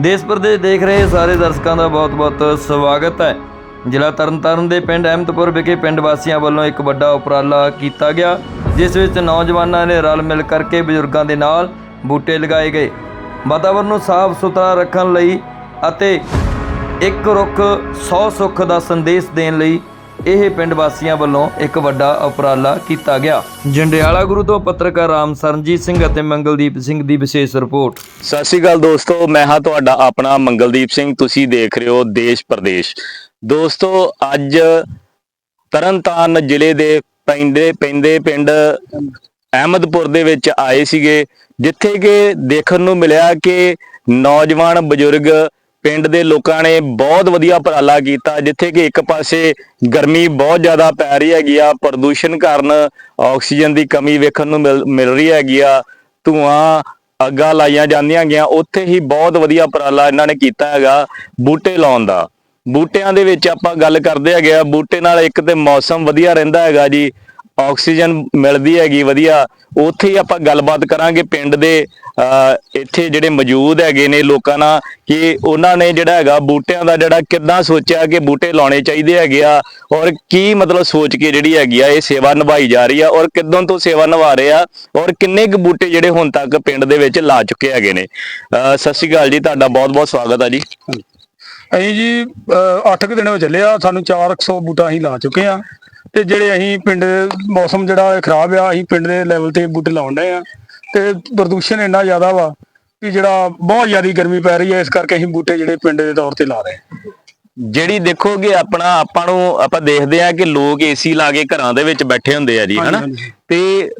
ਦੇਸ਼ ਪ੍ਰਦੇਸ਼ ਦੇਖ ਰਹੇ ਸਾਰੇ ਦਰਸ਼ਕਾਂ ਦਾ ਬਹੁਤ-ਬਹੁਤ ਸਵਾਗਤ ਹੈ। ਜ਼ਿਲ੍ਹਾ ਤਰਨਤਾਰਨ ਦੇ ਪਿੰਡ ਅਹਿਮਦਪੁਰ ਵਿਖੇ ਪਿੰਡ ਵਾਸੀਆਂ ਵੱਲੋਂ ਇੱਕ ਵੱਡਾ ਉਪਰਾਲਾ ਕੀਤਾ ਗਿਆ, ਜਿਸ ਵਿੱਚ ਨੌਜਵਾਨਾਂ ਨੇ ਰਲ ਮਿਲ ਕਰਕੇ ਬਜ਼ੁਰਗਾਂ ਦੇ ਨਾਲ ਬੂਟੇ ਲਗਾਏ ਗਏ। ਵਾਤਾਵਰਣ ਨੂੰ ਸਾਫ਼ ਸੁਥਰਾ ਰੱਖਣ ਲਈ ਅਤੇ ਇੱਕ ਰੁੱਖ 100 ਸੁੱਖ ਦਾ ਸੰਦੇਸ਼ ਦੇਣ ਲਈ ਇਹ ਪਿੰਡ ਵਾਸੀਆਂ ਵੱਲੋਂ ਇੱਕ ਵੱਡਾ ਉਪਰਾਲਾ ਕੀਤਾ ਗਿਆ। ਜੰਡਿਆਲਾ ਗੁਰੂ ਤੋਂ ਪੱਤਰਕਾਰ ਰਾਮ ਸਰਨਜੀਤ ਸਿੰਘ ਅਤੇ ਮੰਗਲਦੀਪ ਸਿੰਘ ਦੀ ਵਿਸ਼ੇਸ਼ ਰਿਪੋਰਟ। ਸਤਿ ਸ਼੍ਰੀ ਅਕਾਲ ਦੋਸਤੋ, ਮੈਂ ਹਾਂ ਤੁਹਾਡਾ ਆਪਣਾ ਮੰਗਲਦੀਪ ਸਿੰਘ। ਤੁਸੀਂ ਦੇਖ ਰਹੇ ਹੋ ਦੇਸ਼ ਪ੍ਰਦੇਸ਼। ਦੋਸਤੋ, ਅੱਜ ਤਰਨਤਾਰਨ ਜ਼ਿਲ੍ਹੇ ਦੇ ਪੈਂਦੇ ਪੈਂਦੇ ਪਿੰਡ ਅਹਿਮਦਪੁਰ ਦੇ ਵਿੱਚ ਆਏ ਸੀਗੇ, ਜਿੱਥੇ ਕਿ ਦੇਖਣ ਨੂੰ ਮਿਲਿਆ ਕਿ ਨੌਜਵਾਨ ਬਜ਼ੁਰਗ ਪਿੰਡ ਦੇ ਲੋਕਾਂ ਨੇ ਬਹੁਤ ਵਧੀਆ ਉਪਰਾਲਾ ਕੀਤਾ, ਜਿੱਥੇ ਕਿ ਇੱਕ ਪਾਸੇ ਗਰਮੀ ਬਹੁਤ ਜ਼ਿਆਦਾ ਪੈ ਰਹੀ ਹੈਗੀ ਆ, ਪ੍ਰਦੂਸ਼ਣ ਕਾਰਨ ਆਕਸੀਜਨ ਦੀ ਕਮੀ ਵੇਖਣ ਨੂੰ ਮਿਲ ਮਿਲ ਰਹੀ ਹੈਗੀ ਆ, ਧੂਆਂ, ਅੱਗਾਂ ਲਾਈਆਂ ਜਾਂਦੀਆਂ ਗਿਆ ਉੱਥੇ ਹੀ ਬਹੁਤ ਵਧੀਆ ਉਪਰਾਲਾ ਇਹਨਾਂ ਨੇ ਕੀਤਾ ਹੈਗਾ ਬੂਟੇ ਲਾਉਣ ਦਾ। ਬੂਟਿਆਂ ਦੇ ਵਿੱਚ ਆਪਾਂ ਗੱਲ ਕਰਦੇ ਹੈਗੇ ਆ, ਬੂਟੇ ਨਾਲ ਇੱਕ ਤੇ ਮੌਸਮ ਵਧੀਆ ਰਹਿੰਦਾ ਹੈਗਾ ਜੀ ਆਕਸੀਜਨ ਮਿਲਦੀ ਹੈਗੀ ਵਧੀਆ। ਉੱਥੇ ਹੀ ਆਪਾਂ ਗੱਲਬਾਤ ਕਰਾਂਗੇ ਪਿੰਡ ਦੇ ਅਹ, ਇੱਥੇ ਜਿਹੜੇ ਮੌਜੂਦ ਹੈਗੇ ਨੇ ਲੋਕਾਂ ਨਾਲ ਕਿ ਉਹਨਾਂ ਨੇ ਜਿਹੜਾ ਹੈਗਾ ਬੂਟਿਆਂ ਦਾ ਜਿਹੜਾ ਕਿੱਦਾਂ ਸੋਚਿਆ ਕਿ ਬੂਟੇ ਲਾਉਣੇ ਚਾਹੀਦੇ ਹੈਗੇ ਆ ਔਰ ਕੀ ਮਤਲਬ ਸੋਚ ਕੇ ਜਿਹੜੀ ਹੈਗੀ ਆ ਇਹ ਸੇਵਾ ਨਿਭਾਈ ਜਾ ਰਹੀ ਆ ਔਰ ਕਿਦੋਂ ਤੋਂ ਸੇਵਾ ਨਿਭਾ ਰਹੇ ਆ ਔਰ ਕਿੰਨੇ ਕੁ ਬੂਟੇ ਜਿਹੜੇ ਹੁਣ ਤੱਕ ਪਿੰਡ ਦੇ ਵਿੱਚ ਲਾ ਚੁੱਕੇ ਹੈਗੇ ਨੇ। ਸਤਿ ਸ਼੍ਰੀ ਅਕਾਲ ਜੀ ਤੁਹਾਡਾ ਬਹੁਤ ਬਹੁਤ ਸਵਾਗਤ ਆ ਜੀ। ਅਸੀਂ ਜੀ 8 ਕੁ ਦਿਨ ਹੋ ਚੱਲੇ ਆ ਸਾਨੂੰ 400 ਬੂਟਾ ਅਸੀਂ ਲਾ ਚੁੱਕੇ ਆ। ਤੇ ਜਿਹੜੇ ਅਸੀਂ ਪਿੰਡ ਮੌਸਮ ਜਿਹੜਾ ਖਰਾਬ ਆ, ਅਸੀਂ ਪਿੰਡ ਦੇ ਲੈਵਲ ਤੇ ਬੂਟੇ ਲਾਉਣ ਡਏ ਆ। ਤੇ ਪ੍ਰਦੂਸ਼ਣ ਇੰਨਾ ਜ਼ਿਆਦਾ ਵਾ ਕਿ ਜਿਹੜਾ ਬਹੁਤ ਜ਼ਿਆਦਾ ਗਰਮੀ ਪੈ ਰਹੀ ਹੈ ਇਸ ਕਰਕੇ ਅਸੀਂ ਬੂਟੇ ਜਿਹੜੇ ਪਿੰਡ ਦੇ ਤੌਰ ਤੇ ਲਾ ਰਹੇ ਹਾਂ ਜਿਹੜੀ ਦੇਖੋਗੇ ਆਪਣਾ ਆਪਾਂ ਨੂੰ ਆਪਾਂ ਦੇਖਦੇ ਆ ਕਿ ਲੋਕ ਏਸੀ ਲਾ ਕੇ ਘਰਾਂ ਦੇ ਵਿੱਚ ਬੈਠੇ ਹੁੰਦੇ ਆ ਜੀ ਹਨਾ। ਤੇ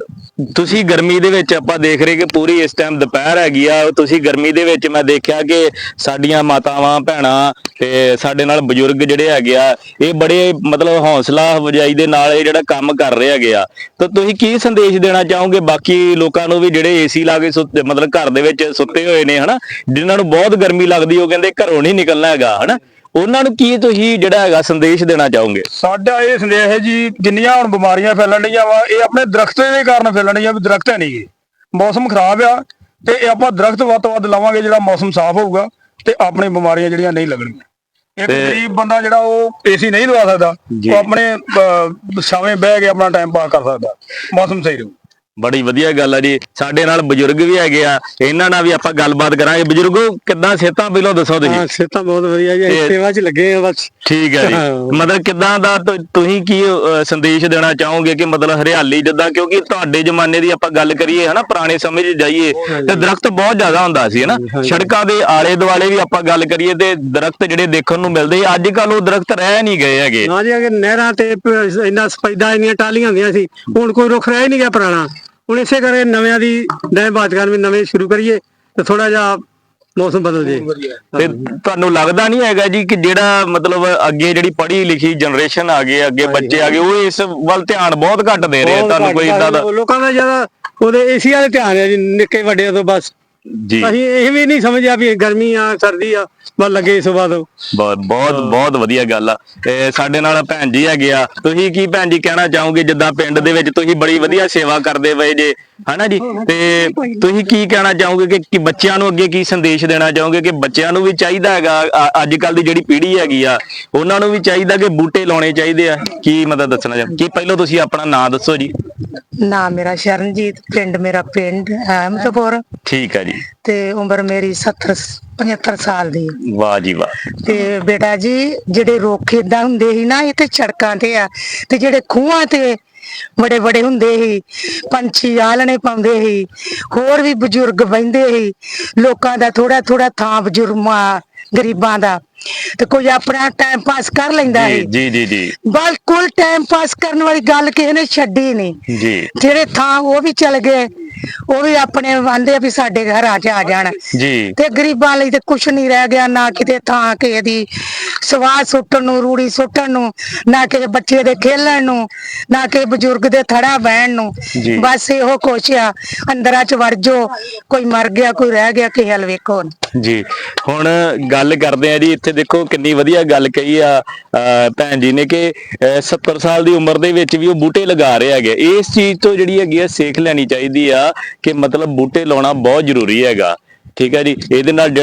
ਤੁਸੀਂ ਗਰਮੀ ਦੇ ਵਿੱਚ ਆਪਾਂ ਦੇਖ ਰਹੇ ਕਿ ਪੂਰੀ ਇਸ ਟਾਈਮ ਦੁਪਹਿਰ ਹੈਗੀ ਆ ਤੁਸੀਂ ਗਰਮੀ ਦੇ ਵਿੱਚ ਮੈਂ ਦੇਖਿਆ ਕਿ ਸਾਡੀਆਂ ਮਾਤਾਵਾਂ ਭੈਣਾਂ ਤੇ ਸਾਡੇ ਨਾਲ ਬਜ਼ੁਰਗ ਜਿਹੜੇ ਹੈਗੇ ਆ ਇਹ ਬੜੇ ਮਤਲਬ ਹੌਸਲਾ ਵਜਾਈ ਦੇ ਨਾਲ ਇਹ ਜਿਹੜਾ ਕੰਮ ਕਰ ਰਹੇ ਹੈਗੇ ਆ। ਤਾਂ ਤੁਸੀਂ ਕੀ ਸੰਦੇਸ਼ ਦੇਣਾ ਚਾਹੋਗੇ ਬਾਕੀ ਲੋਕਾਂ ਨੂੰ ਵੀ ਜਿਹੜੇ ਏਸੀ ਲਾ ਕੇ ਸੁੱਤੇ ਮਤਲਬ ਘਰ ਦੇ ਵਿੱਚ ਸੁੱਤੇ ਹੋਏ ਨੇ ਹਨਾ? ਜਿਨ੍ਹਾਂ ਨੂੰ ਬਹੁਤ ਗਰਮੀ ਲੱਗਦੀ ਉਹ ਕਹਿੰਦੇ ਘਰੋਂ ਨਹੀਂ ਨਿਕਲਣਾ ਹੈਗਾ ਹਨਾ? ਉਹਨਾਂ ਨੂੰ ਕੀ ਤੁਸੀਂ ਜਿਹੜਾ ਹੈਗਾ ਸੰਦੇਸ਼ ਦੇਣਾ ਚਾਹੋਗੇ? ਸਾਡਾ ਇਹ ਸੰਦੇਸ਼ ਹੈ ਜੀ ਜਿੰਨੀਆਂ ਹੁਣ ਬਿਮਾਰੀਆਂ ਫੈਲਣ ਡੀਆਂ ਵਾ ਇਹ ਆਪਣੇ ਦਰਖਤ ਦੇ ਕਾਰਨ ਫੈਲਣ ਡੀਆਂ ਵੀ ਦਰਖਤ ਹੈ ਨਹੀਂਗੇ ਮੌਸਮ ਖਰਾਬ ਆ ਤੇ ਇਹ ਆਪਾਂ ਦਰਖਤ ਵੱਧ ਤੋਂ ਵੱਧ ਲਾਵਾਂਗੇ ਜਿਹੜਾ ਮੌਸਮ ਸਾਫ਼ ਹੋਊਗਾ ਤੇ ਆਪਣੇ ਬਿਮਾਰੀਆਂ ਜਿਹੜੀਆਂ ਨਹੀਂ ਲੱਗਣਗੀਆਂ। ਇੱਕ ਤੇ- ਗਰੀਬ ਬੰਦਾ ਜਿਹੜਾ ਉਹ ਏਸੀ ਨਹੀਂ ਲਵਾ ਸਕਦਾ। ਉਹ ਆਪਣੇ ਛਾਵੇਂ ਬਹਿ ਕੇ ਆਪਣਾ ਟਾਈਮ ਪਾਸ ਕਰ ਸਕਦਾ। ਮੌਸਮ ਸਹੀ ਰਹੂ। ਬੜੀ ਵਧੀਆ ਗੱਲ ਆ ਜੀ। ਸਾਡੇ ਨਾਲ ਬਜ਼ੁਰਗ ਵੀ ਹੈਗੇ ਆ। ਇਹਨਾਂ ਨਾਲ ਵੀ ਆਪਾਂ ਗੱਲਬਾਤ ਕਰਾਂਗੇ। ਬਜ਼ੁਰਗੋ ਕਿੱਦਾਂ ਸਿਹਤਾਂ ਪਹਿਲਾਂ ਦੱਸੋ ਹਾਂ ਤੁਸੀਂ ਸਿਹਤਾਂ ਬਹੁਤ ਵਧੀਆ ਜੀ। ਅਸੀਂ ਸੇਵਾ 'ਚ ਲੱਗੇ ਆ ਬਸ। ਠੀਕ ਹੈ ਜੀ। ਹਾਂ। ਮਤਲਬ ਕਿੱਦਾਂ ਦਾ ਤੁ- ਤੁਸੀਂ ਕੀ ਸੰਦੇਸ਼ ਦੇਣਾ ਚਾਹੋਗੇ ਕਿ ਮਤਲਬ ਹਰਿਆਲੀ ਜਿੱਦਾਂ? ਕਿਉਂਕਿ ਤੁਹਾਡੇ ਜ਼ਮਾਨੇ ਦੀ ਆਪਾਂ ਗੱਲ ਕਰੀਏ ਹਨਾ ਪੁਰਾਣੇ ਸਮੇਂ 'ਚ ਜਾਈਏ ਤੇ ਦਰਖਤ ਬਹੁਤ ਜ਼ਿਆਦਾ ਹੁੰਦਾ ਸੀ ਹਨਾ। ਸੜਕਾਂ ਦੇ ਆਲੇ ਦੁਆਲੇ ਵੀ ਆਪਾਂ ਗੱਲ ਕਰੀਏ ਤੇ ਦਰਖਤ ਜਿਹੜੇ ਦੇਖਣ ਨੂੰ ਮਿਲਦੇ ਸੀ, ਅੱਜ ਕੱਲ ਉਹ ਦਰਖਤ ਰਹਿ ਨਹੀਂ ਗਏ ਹੈਗੇ। ਨਾ ਜੀ ਅਗੇ ਨਹਿਰਾਂ ਤੇ ਪ- ਇੰਨਾ ਸਪੈਦਾ ਇੰਨੀਆਂ ਟਾਲੀਆਂ ਹੁੰਦੀਆਂ ਸੀ ਹੁਣ ਕੋਈ ਰੁੱਖ ਰਹਿ ਹੀ ਨਹੀਂ ਗਿਆ ਪੁਰਾਣਾ। ਹੁਣ ਇਸੇ ਕਰਕੇ ਨਵਿਆਂ ਦੀ ਨਵੇਂ ਕਰਨ ਵੀ ਨਵੇਂ ਸ਼ੁਰੂ ਕਰੀਏ ਤੇ ਥੋੜਾ ਜਿਹਾ ਮੌਸਮ ਬਦਲ ਜੇ ਤੇ ਤੁਹਾਨੂੰ ਲੱਗਦਾ ਨਹੀਂ ਹੈਗਾ ਜੀ ਕਿ ਜਿਹੜਾ ਮਤਲਬ ਅੱਗੇ ਜਿਹੜੀ ਪੜ੍ਹੀ ਲਿਖੀ ਜਨਰੇਸ਼ਨ ਆ ਗਈ ਅੱਗੇ ਬੱਚੇ ਆ ਗਏ ਉਹ ਇਸ ਵੱਲ ਧਿਆਨ ਬਹੁਤ ਘੱਟ ਦੇ ਰਹੇ ਤੁਹਾਨੂੰ ਕੋਈ ਇਦਾਂ ਦਾ ਲੋਕਾਂ ਦਾ ਜ਼ਿਆਦਾ ਉਹਦੇ ਏਸੀ ਵਾਲੇ ਧਿਆਨ ਹੈ ਜੀ ਨਿੱਕੇ ਵੱਡਿਆਂ ਤੋਂ ਬਸ। ਜੀ। ਅਸੀਂ ਇਹ ਵੀ ਨਹੀਂ ਸਮਝਿਆ ਵੀ ਗਰਮੀ ਆ ਸਰਦੀ ਆ ਬਸ ਲੱਗੇ ਇਸ ਬਾਤ ਬਹੁਤ ਬਹੁਤ ਬਹੁਤ ਵਧੀਆ ਗੱਲ ਆ। ਤੇ ਸਾਡੇ ਨਾਲ ਭੈਣ ਜੀ ਹੈਗੇ ਆ। ਤੁਸੀਂ ਕੀ ਭੈਣ ਜੀ ਕਹਿਣਾ ਚਾਹੋਗੇ? ਜਿੱਦਾਂ ਪਿੰਡ ਦੇ ਵਿੱਚ ਤੁਸੀਂ ਬੜੀ ਵਧੀਆ ਸੇਵਾ ਕਰਦੇ ਪਏ ਜੇ। ਹਨਾ ਜੀ? ਤੇ ਤੁਸੀਂ ਕੀ ਕਹਿਣਾ ਚਾਹੋਗੇ ਕਿ ਕਿ ਬੱਚਿਆਂ ਨੂੰ ਅੱਗੇ ਕੀ ਸੰਦੇਸ਼ ਦੇਣਾ ਚਾਹੋਗੇ? ਕਿ ਬੱਚਿਆਂ ਨੂੰ ਵੀ ਚਾਹੀਦਾ ਹੈਗਾ ਅੱਜ ਕੱਲ ਦੀ ਜਿਹੜੀ ਪੀੜ੍ਹੀ ਹੈਗੀ ਆ ਉਹਨਾਂ ਨੂੰ ਵੀ ਚਾਹੀਦਾ ਕਿ ਬੂਟੇ ਲਾਉਣੇ ਚਾਹੀਦੇ ਆ? ਕੀ ਮਤਲਬ ਦੱਸਣਾ ਚਾਹ ਕੀ ਪਹਿਲਾਂ ਤੁਸੀਂ ਆਪਣਾ ਨਾਂ ਦੱਸੋ ਜੀ? ਨਾਮ ਮੇਰਾ ਸ਼ਰਨਜੀਤ ਪਿੰਡ ਮੇਰਾ ਪਿੰਡ ਅਹਿਮਦਪੁਰ। ਠੀਕ ਹੈ ਜੀ। ਤੇ ਉਮਰ ਮੇਰੀ 70 75 ਸਾਲ ਦੀ। ਹੈ। ਵਾਹ ਜੀ ਵਾਹ। ਤੇ ਬੇਟਾ ਜੀ ਜਿਹੜੇ ਰੁੱਖ ਏਦਾਂ ਹੁੰਦੇ ਸੀ ਨਾ ਇਹ ਤੇ ਸੜਕਾਂ ਤੇ ਆ ਤੇ ਜਿਹੜੇ ਖੂਹਾਂ ਤੇ ਬੜੇ ਬੜੇ ਹੁੰਦੇ ਸੀ ਪੰਛੀ ਆਲਣੇ ਪਾਉਂਦੇ ਸੀ ਹੋਰ ਵੀ ਬਜ਼ੁਰਗ ਬਹਿੰਦੇ ਸੀ ਲੋਕਾਂ ਦਾ ਥੋੜਾ ਥੋੜਾ ਥਾਂ ਬਜ਼ੁਰਗਾਂ ਗਰੀਬਾਂ ਦਾ ਤੇ ਕੋਈ ਆਪਣਾ ਟਾਈਮ ਪਾਸ ਕਰ ਲੈਂਦਾ ਸੀ। ਜੀ ਜੀ ਜੀ ਬਿਲਕੁਲ ਟਾਈਮ ਪਾਸ ਕਰਨ ਵਾਲੀ ਗੱਲ ਕਿਸੇ ਨੇ ਛੱਡੀ ਨਹੀਂ ਜੀ। ਜਿਹੜੇ ਥਾਂ ਉਹ ਵੀ ਚਲ ਗਏ ਉਹ ਵੀ ਆਪਣੇ ਆ ਵੀ ਸਾਡੇ ਘਰਾਂ 'ਚ ਆ ਜਾਣ। ਜੀ। ਤੇ ਗਰੀਬਾਂ ਲਈ ਤੇ ਕੁਛ ਨਹੀਂ ਰਹਿ ਗਿਆ ਨਾ ਕਿਤੇ ਥਾਂ ਕਿਸੇ ਦੀ। ਸਵਾਹ ਸੁੱਟਣ ਨੂੰ ਰੂੜੀ ਸੁੱਟਣ ਨੂੰ ਨਾ ਕਿਸੇ ਬੱਚੇ ਦੇ ਖੇਲਣ ਨੂੰ ਨਾ ਕਿਸੇ ਬਜ਼ੁਰਗ ਦੇ ਥੜਾ ਬਹਿਣ ਨੂੰ। ਜੀ। ਬਸ ਇਹੋ ਕੁਛ ਆ। ਅੰਦਰਾਂ 'ਚ ਵੜ ਜੋ। ਕੋਈ ਮਰ ਗਿਆ ਕੋਈ ਰਹਿ ਗਿਆ ਕਿਸੇ ਹਲ ਵੇਖੋ ਜੀ। ਹੁਣ ਗੱਲ ਕਰਦੇ ਆ ਜੀ ਇੱਥੇ ਦੇਖੋ ਕਿੰਨੀ ਵਧੀਆ ਗੱਲ ਕਹੀ ਆ ਅਹ ਭੈਣ ਜੀ ਨੇ ਕਿ ਅਹ 70 ਸਾਲ ਦੀ ਉਮਰ ਦੇ ਵਿੱਚ ਵੀ ਉਹ ਬੂਟੇ ਲਗਾ ਰਹੇ ਹੈਗੇ। ਇਸ ਚੀਜ਼ ਤੋਂ ਜਿਹੜੀ ਹੈਗੀ ਆ ਸਿੱਖ ਲੈਣੀ ਚਾਹੀਦੀ ਆ ਕਿ ਮਤਲਬ ਬੂਟੇ ਲਾਉਣਾ ਬਹੁਤ ਜ਼ਰੂਰੀ ਹੈਗਾ। ਠੀਕ ਹੈ ਜੀ? ਇਹਦੇ ਨਾਲ ਜਿਹੜਾ